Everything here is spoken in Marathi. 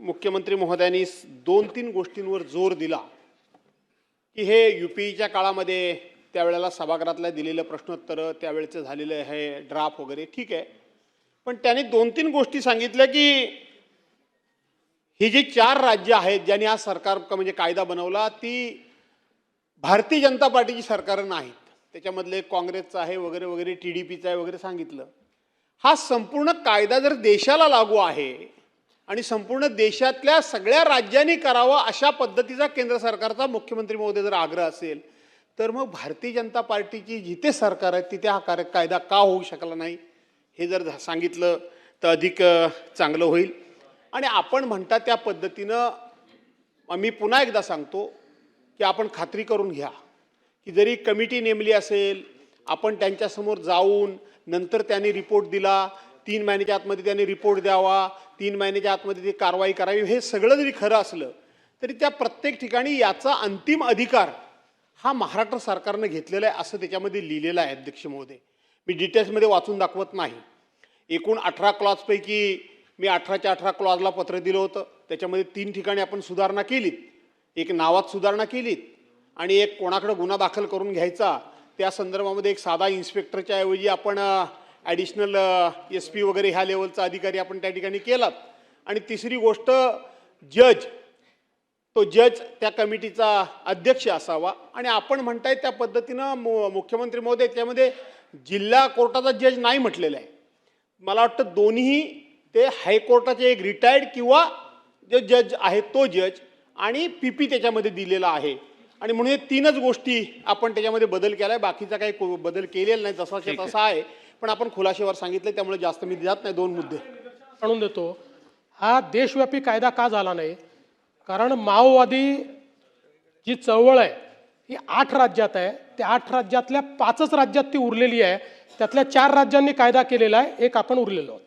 मुख्यमंत्री महोदयांनी दोन तीन गोष्टींवर जोर दिला. की हे यू पीच्या काळामध्ये त्यावेळेला सभागृहातल्या दिलेलं प्रश्नोत्तरं त्यावेळेचं झालेलं हे ड्राफ्ट वगैरे ठीक आहे. पण त्यांनी दोन तीन गोष्टी सांगितल्या की ही जी चार राज्य आहेत ज्यांनी हा सरकार म्हणजे कायदा बनवला ती भारतीय जनता पार्टीची सरकारं नाहीत. त्याच्यामधले काँग्रेसचं आहे वगैरे वगैरे टी डी पीचं आहे वगैरे सांगितलं. हा संपूर्ण कायदा जर देशाला लागू आहे आणि संपूर्ण देशातल्या सगळ्या राज्यांनी करावं अशा पद्धतीचा केंद्र सरकारचा मुख्यमंत्री महोदय जर आग्रह असेल तर मग भारतीय जनता पार्टीची जिथे सरकार आहे तिथे हा कार्य कायदा का होऊ शकला नाही हे जर झा- सांगितलं तर अधिक चांगलं होईल. आणि आपण म्हणता त्या पद्धतीनं मी पुन्हा एकदा सांगतो की आपण खात्री करून घ्या की जरी कमिटी नेमली असेल आपण त्यांच्यासमोर जाऊन नंतर त्यांनी रिपोर्ट दिला तीन महिन्याच्या आतमध्ये त्यांनी रिपोर्ट द्यावा तीन महिन्याच्या आतमध्ये ती कारवाई करावी हे सगळं जरी खरं असलं तरी त्या प्रत्येक ठिकाणी याचा अंतिम अधिकार हा महाराष्ट्र सरकारनं घेतलेला आहे असं त्याच्यामध्ये लिहिलेलं आहे अध्यक्ष महोदय. मी डिटेल्समध्ये वाचून दाखवत नाही. एकूण अठरा क्लॉजपैकी मी अठराच्या अठरा क्लॉजला पत्र दिलं होतं. त्याच्यामध्ये तीन ठिकाणी आपण सुधारणा केलीत. एक नावात सुधारणा केलीत आणि एक कोणाकडे गुन्हा दाखल करून घ्यायचा त्या संदर्भामध्ये एक साधा इन्स्पेक्टरच्या ऐवजी आपण ॲडिशनल एस पी वगैरे ह्या लेवलचा अधिकारी आपण त्या ठिकाणी केलात. आणि तिसरी गोष्ट जज तो जज त्या कमिटीचा अध्यक्ष असावा. आणि आपण म्हणताय त्या पद्धतीनं मु मुख्यमंत्री महोदय त्यामध्ये जिल्हा कोर्टाचा जज नाही म्हटलेला आहे. मला वाटतं दोन्ही ते हायकोर्टाचे एक रिटायर्ड किंवा जे जज आहे तो जज आणि पी पी त्याच्यामध्ये दिलेला आहे. आणि म्हणून हे तीनच गोष्टी आपण त्याच्यामध्ये बदल केला आहे बाकीचा काही बदल केलेला नाही. जसाच्या तसा आहे. पण आपण खुलाशेवर सांगितले त्यामुळे जास्त मी जात नाही दोन मुद्दे. आणून देतो. हा देशव्यापी कायदा का झाला नाही? कारण माओवादी जी चळवळ आहे ही आठ राज्यात आहे. त्या आठ राज्यातल्या पाचच राज्यात ती उरलेली आहे. त्यातल्या चार राज्यांनी कायदा केलेला आहे एक आपण उरलेलो आहोत.